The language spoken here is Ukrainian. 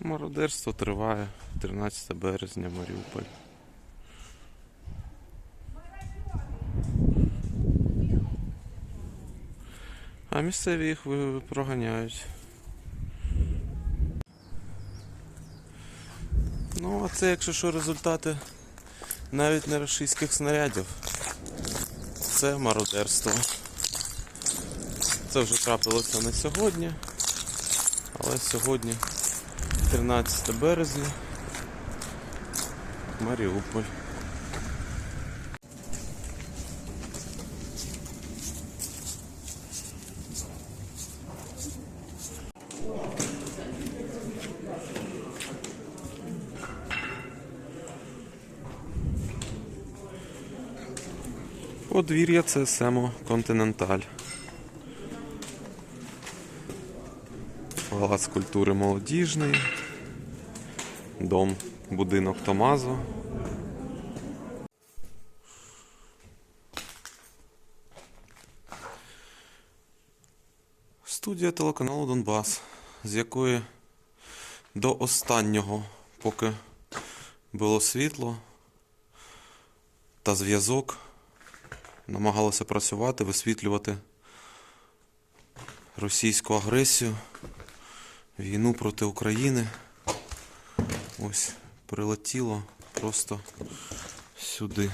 Мародерство триває 13 березня, Маріуполь. А місцеві їх проганяють. Ну, а це, якщо що, результати навіть не російських снарядів. Це мародерство. Це вже трапилося не сьогодні, але сьогодні 13 березня. Маріуполь. Подвір'я це Семо Палац культури молодіжний. Дом, будинок Томазо. Студія телеканалу Донбас, з якої до останнього, поки було світло та зв'язок, намагалося працювати, висвітлювати російську агресію, війну проти України. Ось прилетіло просто сюди.